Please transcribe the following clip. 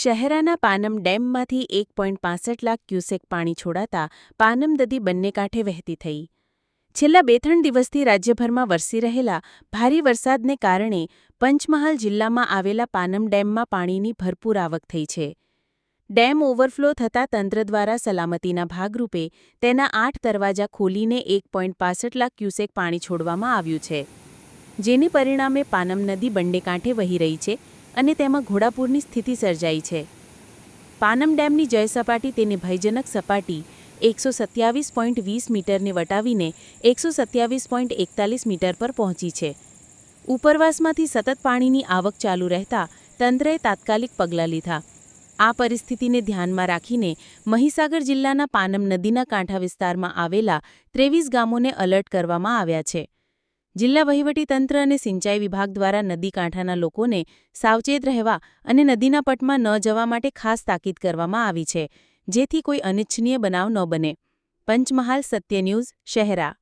શહેરાના પાનમ ડેમમાંથી એક પોઈન્ટ પાસઠ લાખ ક્યુસેક પાણી છોડાતા પાનમ નદી બંને કાંઠે વહેતી થઈ. છેલ્લા બે ત્રણ દિવસથી રાજ્યભરમાં વરસી રહેલા ભારે વરસાદને કારણે પંચમહાલ જિલ્લામાં આવેલા પાનમ ડેમમાં પાણીની ભરપૂર આવક થઈ છે. ડેમ ઓવરફ્લો થતાં તંત્ર દ્વારા સલામતીના ભાગરૂપે તેના આઠ દરવાજા ખોલીને એક પોઈન્ટ પાસઠ લાખ ક્યુસેક પાણી છોડવામાં આવ્યું છે. જેને પરિણામે પાનમ નદી બંને કાંઠે વહી રહી છે અને તેમાં ઘોડાપૂરની સ્થિતિ સર્જાઈ છે. પાનમ ડેમની જય સપાટી તેની ભયજનક સપાટી એકસો સત્યાવીસ પોઈન્ટ વીસ મીટરને વટાવીને એકસો સત્યાવીસ પોઈન્ટ એકતાલીસ મીટર પર પહોંચી છે. ઉપરવાસમાંથી સતત પાણીની આવક ચાલુ રહેતા તંત્રએ તાત્કાલિક પગલાં લીધા. આ પરિસ્થિતિને ધ્યાનમાં રાખીને મહીસાગર જિલ્લાના પાનમ નદીના કાંઠા વિસ્તારમાં આવેલા ત્રેવીસ ગામોને અલર્ટ કરવામાં આવ્યા છે. જિલ્લા વહીવટીતંત્ર અને સિંચાઈ વિભાગ દ્વારા નદી કાંઠાના લોકોને સાવચેત રહેવા અને નદીના પટમાં ન જવા માટે ખાસ તાકીદ કરવામાં આવી છે, જેથી કોઈ અનિચ્છનીય બનાવ ન બને. પંચમહાલ સત્ય ન્યૂઝ, શહેરા.